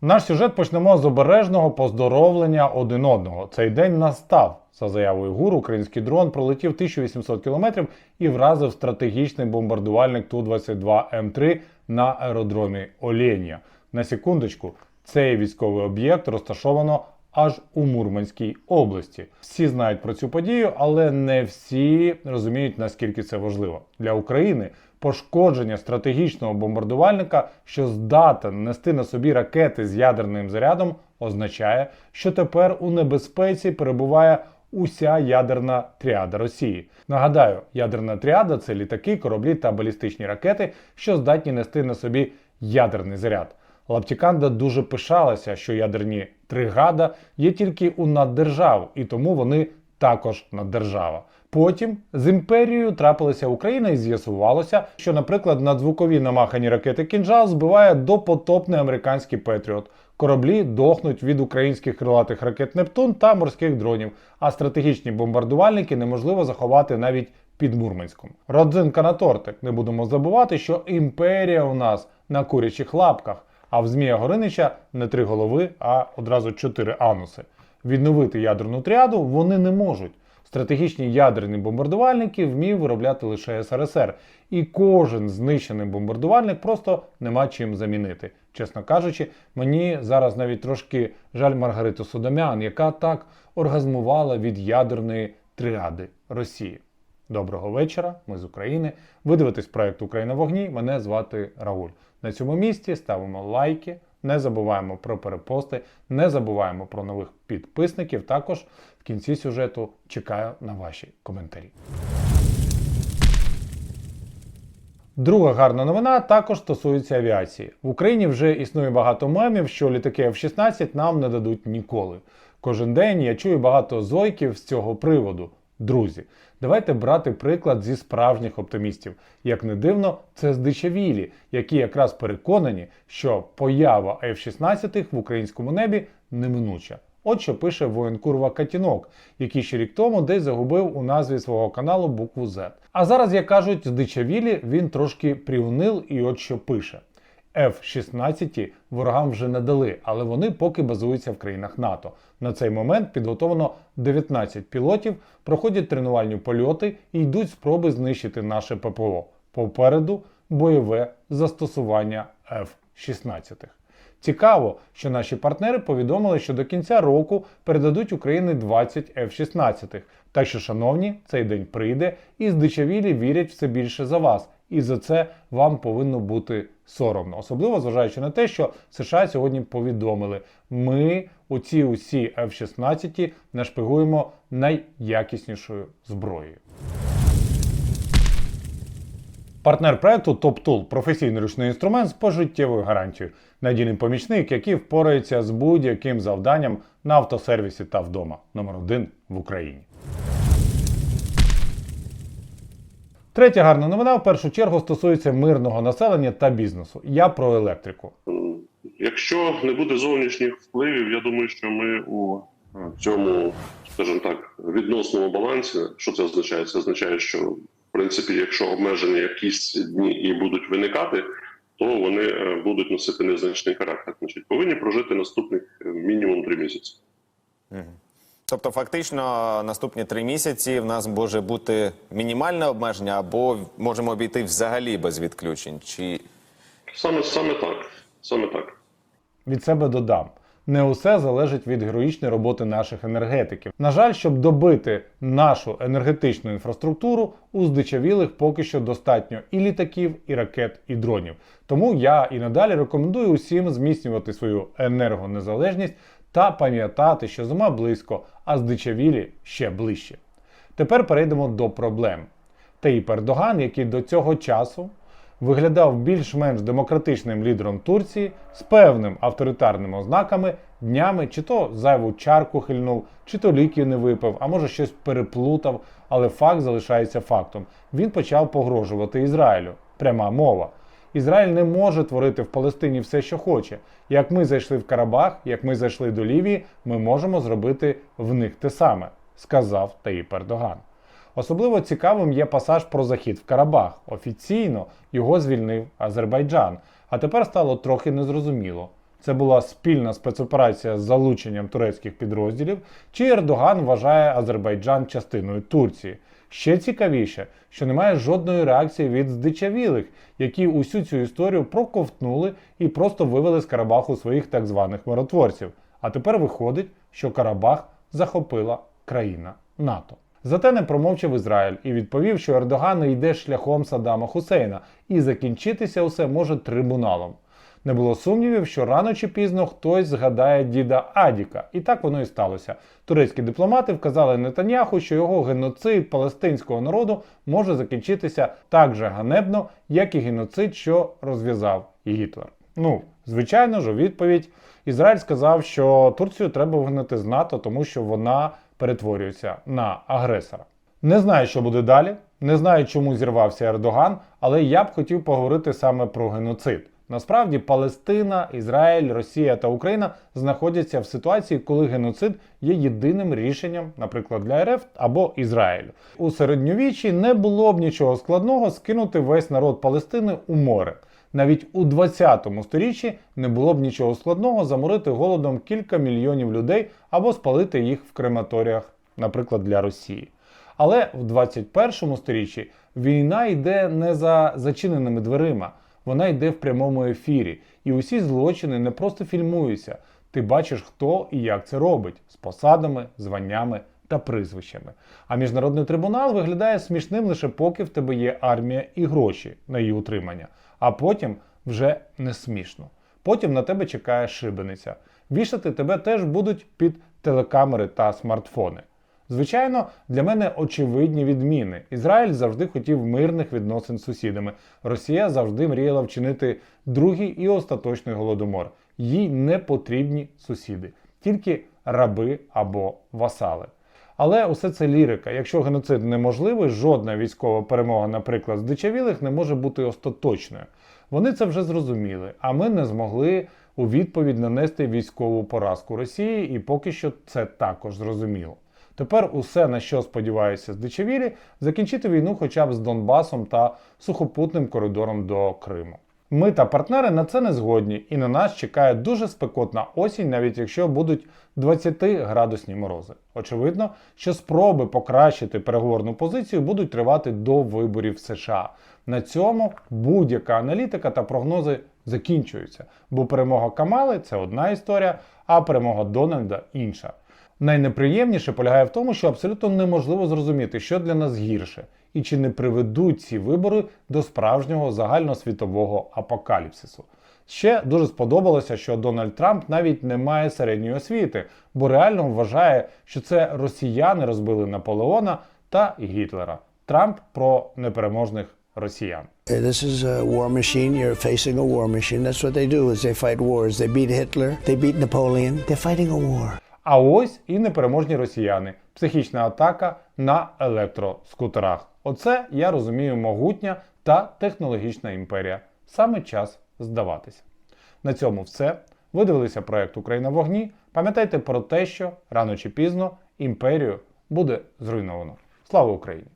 Наш сюжет почнемо з обережного поздоровлення один одного. Цей день настав. За заявою ГУР, український дрон пролетів 1800 кілометрів і вразив стратегічний бомбардувальник Ту-22М3 на аеродромі Оленя. На секундочку, цей військовий об'єкт розташовано аж у Мурманській області. Всі знають про цю подію, але не всі розуміють, наскільки це важливо для України. Пошкодження стратегічного бомбардувальника, що здатен нести на собі ракети з ядерним зарядом, означає, що тепер у небезпеці перебуває уся ядерна тріада Росії. Нагадаю, ядерна тріада це літаки, кораблі та балістичні ракети, що здатні нести на собі ядерний заряд. Лаптіканда дуже пишалася, що ядерні тригада є тільки у наддержав, і тому вони також наддержава. Потім з імперією трапилася Україна і з'ясувалося, що, наприклад, надзвукові намахані ракети Кінжал збиває допотопний американський Петріот. Кораблі дохнуть від українських крилатих ракет Нептун та морських дронів, а стратегічні бомбардувальники неможливо заховати навіть під Мурманськом. Родзинка на тортик. Не будемо забувати, що імперія у нас на курячих лапках, а в Змія Горинича не три голови, а одразу чотири ануси. Відновити ядерну тріаду вони не можуть. Стратегічні ядерні бомбардувальники вмів виробляти лише СРСР, і кожен знищений бомбардувальник просто нема чим замінити. Чесно кажучи, мені зараз навіть трошки жаль Маргариту Судомян, яка так оргазмувала від ядерної тріади Росії. Доброго вечора, ми з України. Ви дивитесь проект Україна вогні. Мене звати Рауль. На цьому місці ставимо лайки, не забуваємо про перепости, не забуваємо про нових підписників. Також в кінці сюжету чекаю на ваші коментарі. Друга гарна новина також стосується авіації. В Україні вже існує багато мемів, що літаки F-16 нам не дадуть ніколи. Кожен день я чую багато зойків з цього приводу. Друзі, давайте брати приклад зі справжніх оптимістів. Як не дивно, це здичавілі, які якраз переконані, що поява F-16 в українському небі неминуча. От що пише воєнкурва Катінок, який ще рік тому десь загубив у назві свого каналу букву Z. А зараз, як кажуть, здичавілі він трошки приунил і от що пише. F-16 ворогам вже не дали, але вони поки базуються в країнах НАТО. На цей момент підготовлено 19 пілотів, проходять тренувальні польоти і йдуть спроби знищити наше ППО. Попереду бойове застосування F-16. Цікаво, що наші партнери повідомили, що до кінця року передадуть Україні 20 F-16. Так що, шановні, цей день прийде, і здичавілі вірять все більше за вас. І за це вам повинно бути соромно, особливо зважаючи на те, що США сьогодні повідомили, ми у ці усі F-16 нашпигуємо найякіснішою зброєю. Партнер проекту TopTool – професійний ручний інструмент з пожиттєвою гарантією. Надійний помічник, який впорається з будь-яким завданням на автосервісі та вдома. Номер один в Україні. Третя гарна новина в першу чергу стосується мирного населення та бізнесу. Я про електрику. Якщо не буде зовнішніх впливів, я думаю, що ми у е, цьому, скажімо так, відносному балансі, що це означає? Це означає, що в принципі, якщо обмеження якісь дні і будуть виникати, то вони е, будуть носити незначний характер. Значить, повинні прожити наступних е, мінімум три місяці. Тобто, фактично, наступні три місяці в нас може бути мінімальне обмеження, або можемо обійти взагалі без відключень. Чи Саме саме так, саме так. Від себе додам. Не усе залежить від героїчної роботи наших енергетиків. На жаль, щоб добити нашу енергетичну інфраструктуру, у здичавілих поки що достатньо і літаків, і ракет, і дронів. Тому я і надалі рекомендую усім зміцнювати свою енергонезалежність та пам'ятати, що зима близько, а здичавілі ще ближче. Тепер перейдемо до проблем. Таїп Ердоган, який до цього часу виглядав більш-менш демократичним лідером Турції з певним авторитарними ознаками, днями чи то зайву чарку хильнув, чи то ліків не випив, а може щось переплутав, але факт залишається фактом. Він почав погрожувати Ізраїлю. Пряма мова. Ізраїль не може творити в Палестині все, що хоче. Як ми зайшли в Карабах, як ми зайшли до Лівії, ми можемо зробити в них те саме, сказав Таїп Ердоган. Особливо цікавим є пасаж про захід в Карабах. Офіційно його звільнив Азербайджан. А тепер стало трохи незрозуміло. це була спільна спецоперація з залученням турецьких підрозділів, чи Ердоган вважає Азербайджан частиною Турції. Ще цікавіше, що немає жодної реакції від здичавілих, які усю цю історію проковтнули і просто вивели з Карабаху своїх так званих миротворців. А тепер виходить, що Карабах захопила країна НАТО. Зате не промовчав Ізраїль і відповів, що Ердоган йде шляхом Саддама Хусейна, і закінчитися усе може трибуналом. Не було сумнівів, що рано чи пізно хтось згадає діда Адіка, і так воно і сталося. Турецькі дипломати вказали Нетаньяху, що його геноцид палестинського народу може закінчитися так же ганебно, як і геноцид, що розв'язав Гітлер. Ну, звичайно ж, у відповідь Ізраїль сказав, що Турцію треба вигнати з НАТО, тому що вона перетворюється на агресора. Не знаю, що буде далі. Не знаю, чому зірвався Ердоган, але я б хотів поговорити саме про геноцид. Насправді Палестина, Ізраїль, Росія та Україна знаходяться в ситуації, коли геноцид є єдиним рішенням, наприклад, для РФ або Ізраїлю. У середньовіччі не було б нічого складного скинути весь народ Палестини у море. Навіть у 20 сторіччі не було б нічого складного заморити голодом кілька мільйонів людей або спалити їх в крематоріях, наприклад, для Росії. Але в 21 сторіччі війна йде не за зачиненими дверима, вона йде в прямому ефірі. І усі злочини не просто фільмуються. Ти бачиш, хто і як це робить з посадами, званнями та прізвищами. А міжнародний трибунал виглядає смішним лише поки в тебе є армія і гроші на її утримання, а потім вже не смішно. Потім на тебе чекає шибениця. Вішати тебе теж будуть під телекамери та смартфони. Звичайно, для мене очевидні відміни. Ізраїль завжди хотів мирних відносин з сусідами. Росія завжди мріяла вчинити другий і остаточний голодомор. Їй не потрібні сусіди, тільки раби або васали. Але усе це лірика. Якщо геноцид неможливий, жодна військова перемога, наприклад, з дичавілих не може бути остаточною. Вони це вже зрозуміли, а ми не змогли у відповідь нанести військову поразку Росії, і поки що це також зрозуміло. Тепер усе, на що сподіваюся здичавілі, закінчити війну хоча б з Донбасом та сухопутним коридором до Криму. Ми та партнери на це не згодні, і на нас чекає дуже спекотна осінь, навіть якщо будуть 20-градусні морози. Очевидно, що спроби покращити переговорну позицію будуть тривати до виборів США. На цьому будь-яка аналітика та прогнози закінчуються, бо перемога Камали це одна історія, а перемога Дональда інша. Найнеприємніше полягає в тому, що абсолютно неможливо зрозуміти, що для нас гірше, і чи не приведуть ці вибори до справжнього загальносвітового апокаліпсису. Ще дуже сподобалося, що Дональд Трамп навіть не має середньої освіти, бо реально вважає, що це росіяни розбили Наполеона та Гітлера. Трамп про непереможних росіян. This is a war machine. You're facing a war machine. That's what they do. Is they fight wars. They beat Hitler. They beat Napoleon. They're fighting a war. А ось і непереможні росіяни. Психічна атака на електроскутерах. Оце я розумію могутня та технологічна імперія. Саме час здаватися. На цьому все. Ви дивилися проект Україна в вогні. Пам'ятайте про те, що рано чи пізно імперію буде зруйновано. Слава Україні!